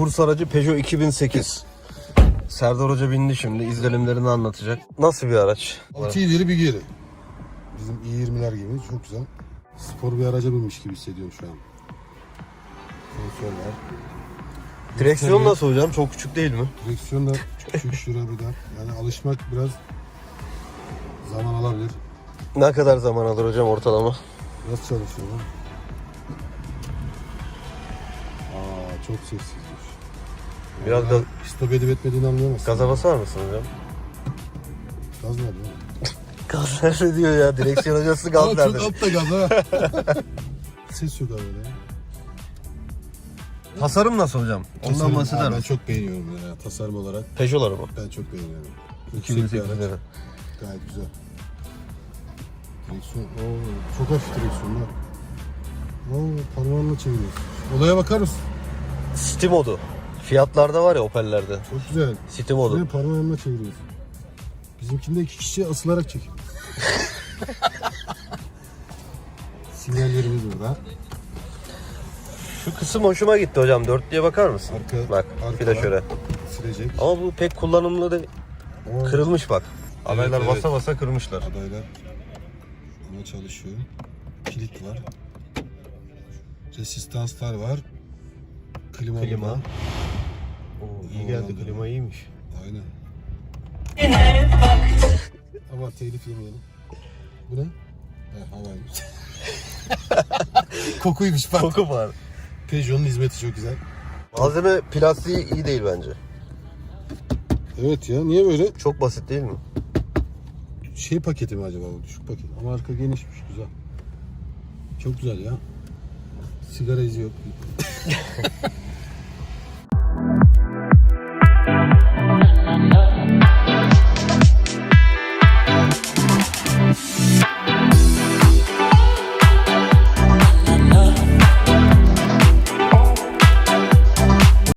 kurs aracı Peugeot 2008. Serdar Hoca bindi şimdi izlenimlerini anlatacak. Nasıl bir araç? İki ileri bir geri. Bizim i20'ler gibi çok güzel. Spor bir araca binmiş gibi hissediyorum şu an. Var. Direksiyon nasıl hocam? Çok küçük değil mi? Direksiyon da küçük şura bir. Yani alışmak biraz zaman alabilir. Ne kadar zaman alır hocam ortalama? Nasıl çalışıyor lan? Çok sessizmiş. Biraz gaz, Stop edip etmediğini anlayamazsın. gaza basar mısın hocam? Gaz nerede? lan? Gaz nerede diyor ya? Direksiyon hocası gaz nerede? Çok altta gaz ha. Ses yok abi ya. Tasarım nasıl hocam? Ondan Tasarım- bahseder Aa, Ben misin? çok beğeniyorum ya tasarım olarak. Peugeot'ları mı? Ben çok beğeniyorum. Yüksek bir 2008 araç. lira. Gayet güzel. Direksiyon, oo, çok hafif direksiyonlar. Oo, parmağınla çeviriyorsun. Olaya bakar mısın? City modu. Fiyatlarda var ya Opel'lerde. Çok güzel. City modu. Ne parmağınla çeviriyorsun. Bizimkinde iki kişi asılarak çekiyor. Sinyallerimiz burada. Şu kısım hoşuma gitti hocam. Dörtlüye bakar mısın? Arka, Bak arkadan şöyle. Silecek. Ama bu pek kullanımlı değil. Oo, Kırılmış bak. Adaylar evet. basa basa kırmışlar. Adaylar ama çalışıyor. Kilit var. Resistanslar var. Klima. Klima. Oo, iyi geldi klima iyiymiş. Aynen. Ama telif yemeyelim. Bu ne? He, havaymış. Kokuymuş bak. Koku var. Peugeot'un hizmeti çok güzel. Malzeme plastiği iyi değil bence. Evet ya niye böyle? Çok basit değil mi? Şey paketi mi acaba bu düşük paket? Ama arka genişmiş güzel. Çok güzel ya. Sigara izi yok. love.